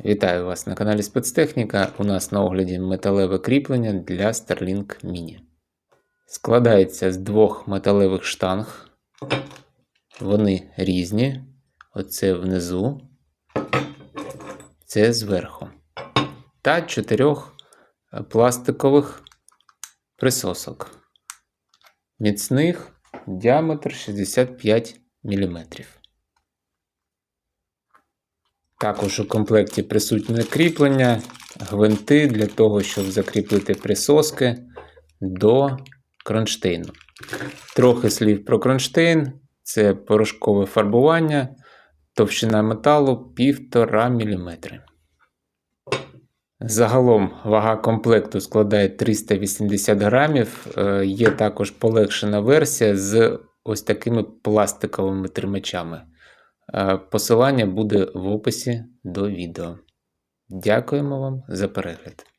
Вітаю вас на каналі Спецтехніка. У нас на огляді металеве кріплення для Starlink Mini. Складається з двох металевих штанг. Вони різні. Оце внизу, це зверху. Та чотирьох пластикових присосок. Міцних діаметр 65 мм. Також у комплекті присутнє кріплення, гвинти для того, щоб закріпити присоски до кронштейну. Трохи слів про кронштейн. Це порошкове фарбування, товщина металу 1,5 мм. Загалом вага комплекту складає 380 грамів. Е, Є також полегшена версія з ось такими пластиковими тримачами. Е, Посилання буде в описі до відео. Дякуємо вам за перегляд.